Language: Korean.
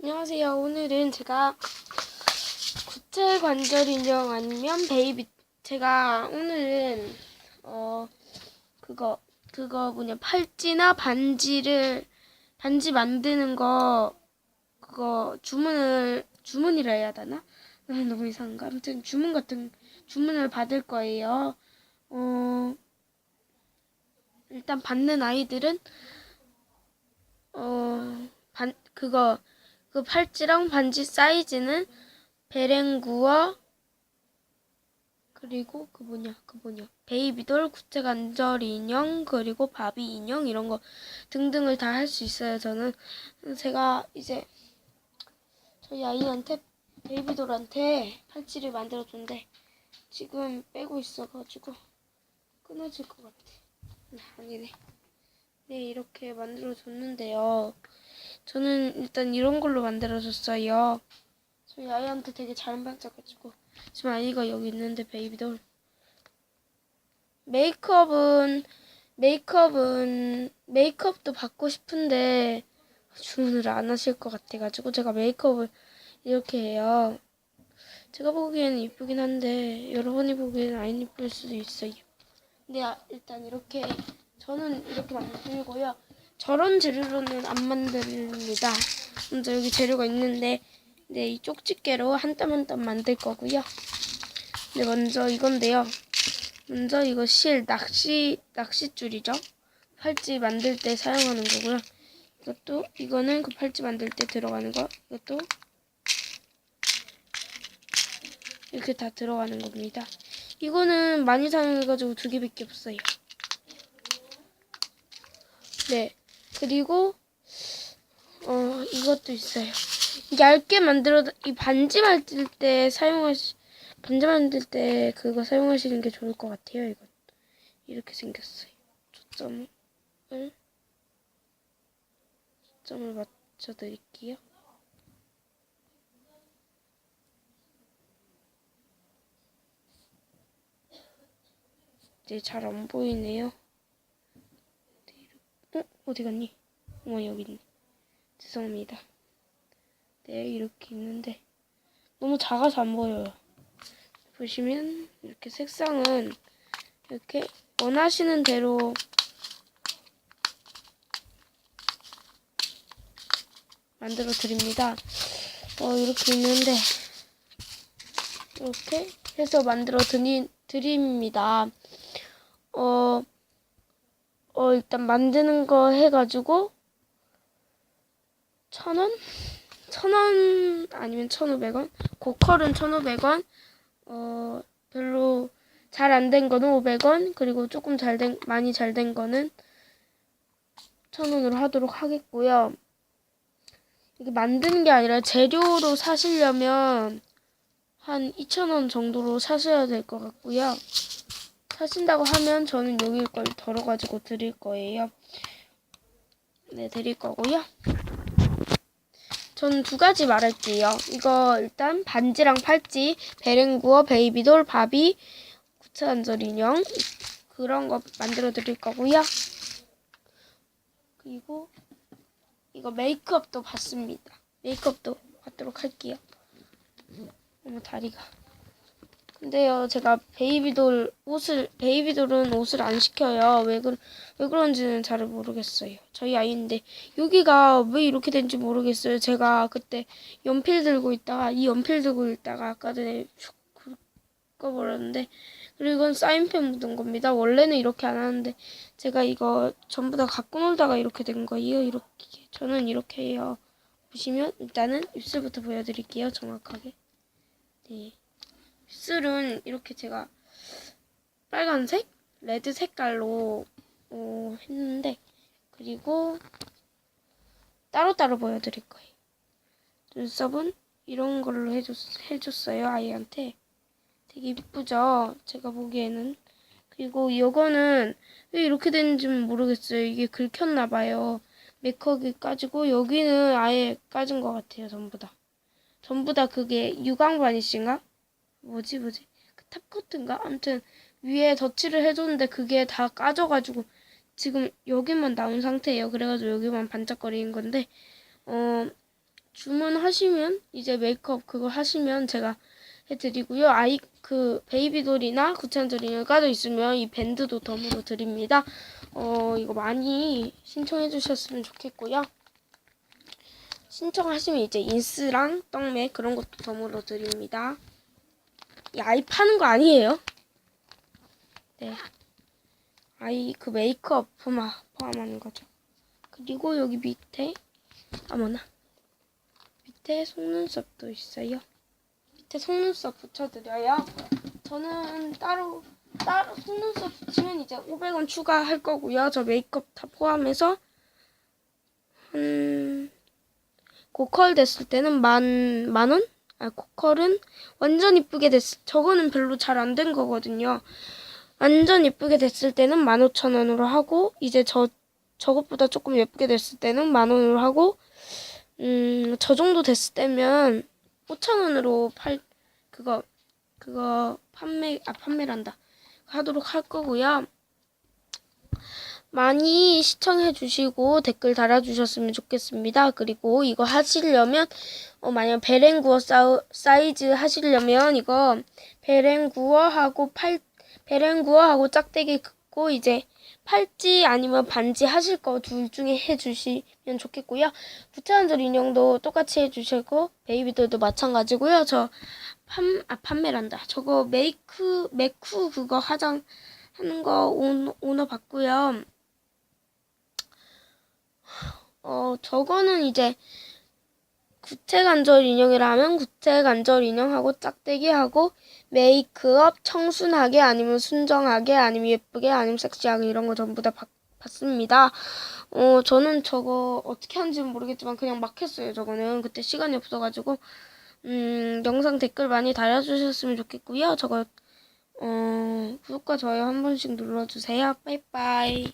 안녕하세요. 오늘은 제가 구체 관절 인형 아니면 베이비 제가 오늘은 어 그거 그거 뭐냐 팔찌나 반지를 반지 만드는 거 그거 주문을 주문이라 해야 되나? 아, 너무 이상한가? 아무튼 주문 같은 주문을 받을 거예요. 어 일단 받는 아이들은 어 반 그거 그 팔찌랑 반지 사이즈는 베랭구와 그리고 그 뭐냐 그 뭐냐. 베이비돌 구체 관절 인형 그리고 바비 인형 이런 거 등등을 다 할 수 있어요 저는. 제가 이제 저희 아이한테 베이비돌한테 팔찌를 만들어 줬는데 지금 빼고 있어가지고 끊어질 것 같아. 네, 아니네. 네 이렇게 만들어 줬는데요 저는 일단 이런 걸로 만들어줬어요. 저희 아이한테 되게 잘 맞아가지고 지금 아이가 여기 있는데 베이비돌 메이크업은 메이크업은 메이크업도 받고 싶은데 주문을 안 하실 것 같아가지고 제가 메이크업을 이렇게 해요. 제가 보기에는 이쁘긴 한데 여러분이 보기에는 안 이쁠 수도 있어요. 근데 아, 일단 이렇게 저는 이렇게 만들고요. 저런 재료로는 안 만듭니다. 먼저 여기 재료가 있는데, 네, 이 쪽집게로 한 땀 한 땀 만들 거고요. 네, 먼저 이건데요. 먼저 이거 실 낚시 낚싯줄이죠. 팔찌 만들 때 사용하는 거고요. 이것도 이거는 그 팔찌 만들 때 들어가는 거. 이것도 이렇게 다 들어가는 겁니다. 이거는 많이 사용해가지고 두 개밖에 없어요. 네. 그리고 어 이것도 있어요. 얇게 만들어 이 반지 만들 때 사용하시 반지 만들 때 그거 사용하시는 게 좋을 것 같아요. 이거 이렇게 생겼어요. 초점을 초점을 맞춰 드릴게요. 이제 잘 안 보이네요. 어? 어디 갔니? 어머 여기 있네. 죄송합니다. 네 이렇게 있는데 너무 작아서 안 보여요. 보시면 이렇게 색상은 이렇게 원하시는 대로 만들어 드립니다. 어 이렇게 있는데 이렇게 해서 만들어 드리, 드립니다. 어 어, 일단 만드는 거 해가지고, 천 원? 천 원 아니면 천오백 원? 고컬은 천오백 원, 어, 별로 잘 안 된 거는 오백 원, 그리고 조금 잘 된, 많이 잘 된 거는 천 원으로 하도록 하겠고요. 이게 만드는 게 아니라 재료로 사시려면 한 2,000원 정도로 사셔야 될 것 같고요. 사신다고 하면 저는 여기 걸 덜어가지고 드릴 거예요. 네, 드릴 거고요. 저는 두 가지 말할게요. 이거 일단 반지랑 팔찌, 베랭구어, 베이비돌, 바비, 구차관절 인형 그런 거 만들어 드릴 거고요. 그리고 이거 메이크업도 받습니다. 메이크업도 받도록 할게요. 어머 다리가. 근데요, 제가 베이비돌 옷을 베이비돌은 옷을 안 시켜요. 왜 그, 왜 그런지는 잘 모르겠어요. 저희 아이인데 여기가 왜 이렇게 된지 모르겠어요. 제가 그때 연필 들고 있다가 이 연필 들고 있다가 아까 전에 슉 긁어버렸는데 그리고 이건 사인펜 묻은 겁니다. 원래는 이렇게 안 하는데 제가 이거 전부 다 갖고 놀다가 이렇게 된 거예요. 이렇게 저는 이렇게 해요. 보시면 일단은 입술부터 보여드릴게요. 정확하게. 네. 입술은 이렇게 제가 빨간색, 레드 색깔로 어, 했는데 그리고 따로따로 보여드릴 거예요. 눈썹은 이런 걸로 해줬, 해줬어요 아이한테. 되게 이쁘죠? 제가 보기에는. 그리고 이거는 왜 이렇게 됐는지는 모르겠어요. 이게 긁혔나 봐요. 메이크업이 까지고 여기는 아예 까진 것 같아요. 전부 다. 전부 다 그게 유광 바니쉬인가? 뭐지 뭐지 그 탑코트인가? 아무튼 위에 덧칠을 해줬는데 그게 다 까져가지고 지금 여기만 나온 상태예요. 그래가지고 여기만 반짝거리는 건데 어 주문하시면 이제 메이크업 그거 하시면 제가 해드리고요. 아이 그 베이비돌이나 구찬돌 인형가도 있으면 이 밴드도 덤으로 드립니다. 어 이거 많이 신청해 주셨으면 좋겠고요. 신청하시면 이제 인스랑 떡메 그런 것도 덤으로 드립니다. 이 아이 파는 거 아니에요? 네. 아이 그 메이크업 포마 포함하는 거죠. 그리고 여기 밑에 아무나 밑에 속눈썹도 있어요. 밑에 속눈썹 붙여드려요. 저는 따로 따로 속눈썹 붙이면 이제 500원 추가할 거고요. 저 메이크업 다 포함해서 한 고컬 됐을 때는 만, 만 원? 아, 고컬은 완전 이쁘게 됐, 저거는 별로 잘 안 된 거거든요. 완전 이쁘게 됐을 때는 만 오천 원으로 하고, 이제 저, 저것보다 조금 예쁘게 됐을 때는 만 원으로 하고, 음, 저 정도 됐을 때면 오천 원으로 팔, 그거, 그거 판매, 아, 판매란다. 하도록 할 거고요. 많이 시청해 주시고 댓글 달아 주셨으면 좋겠습니다. 그리고 이거 하시려면 어 만약 베렌구어 사우, 사이즈 하시려면 이거 베렌구어하고 팔 베렌구어하고 짝대기 긋고 이제 팔찌 아니면 반지 하실 거 둘 중에 해 주시면 좋겠고요. 부채한절 인형도 똑같이 해 주시고 베이비들도 마찬가지고요. 저 판, 아, 판매란다. 저거 메이크, 메쿠 그거 화장 하는 거 온, 오너 받고요. 어, 저거는 이제 구체관절 인형이라면 구체관절 인형하고 짝대기하고 메이크업 청순하게 아니면 순정하게 아니면 예쁘게 아니면 섹시하게 이런 거 전부 다 받, 받습니다. 어, 저는 저거 어떻게 하는지는 모르겠지만 그냥 막 했어요. 저거는 그때 시간이 없어가지고 음, 영상 댓글 많이 달아주셨으면 좋겠고요. 저거 어, 구독과 좋아요 한 번씩 눌러주세요. 빠이빠이.